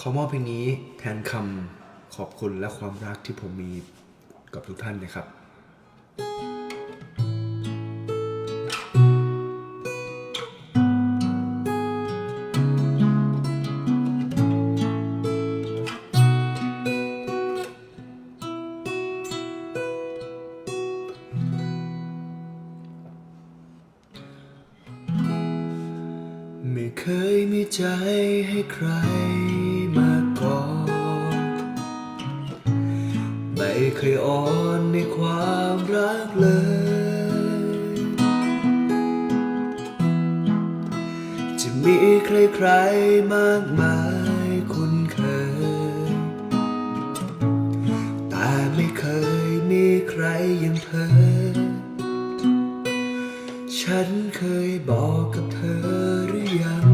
ขอมอบเพลงนี้แทนคำขอบคุณและความรักที่ผมมีกับทุกท่านนะครับไม่เคยมีใจให้ใคร ไม่เคยอ่อนในความรักเลย จะมีใครๆมากมายคุ้นเคย แต่ไม่เคยมีใครอย่างเธอ ฉันเคยบอกกับเธอหรือยัง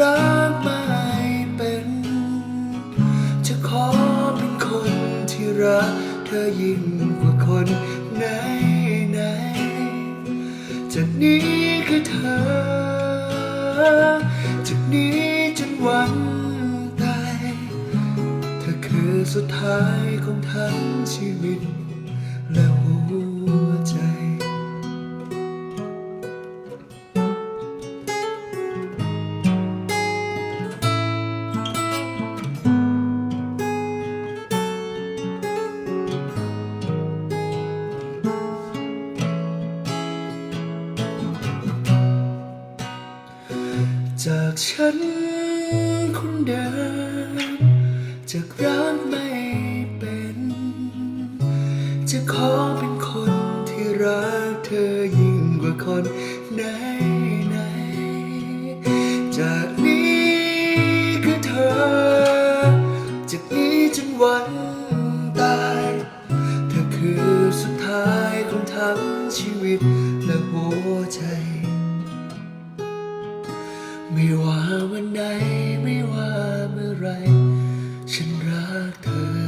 รักไม่เป็น จะขอเป็นคนที่รักเธอยิ่งกว่าคนไหนไหนๆจากนี้คือเธอ จากนี้จนวันตาย เธอคือสุดท้ายของทั้งชีวิต ฉันคนเดิมจะรักไม่เป็น จะขอเป็นคนที่รักเธอยิ่งกว่าคนไหนไหนจากนี้คือเธอ จากนี้จนวันตาย เธอคือสุดท้ายของทั้งชีวิตและหัวใจ ไม่ว่าวันไหนไม่ว่าเมื่อไร ฉันรักเธอ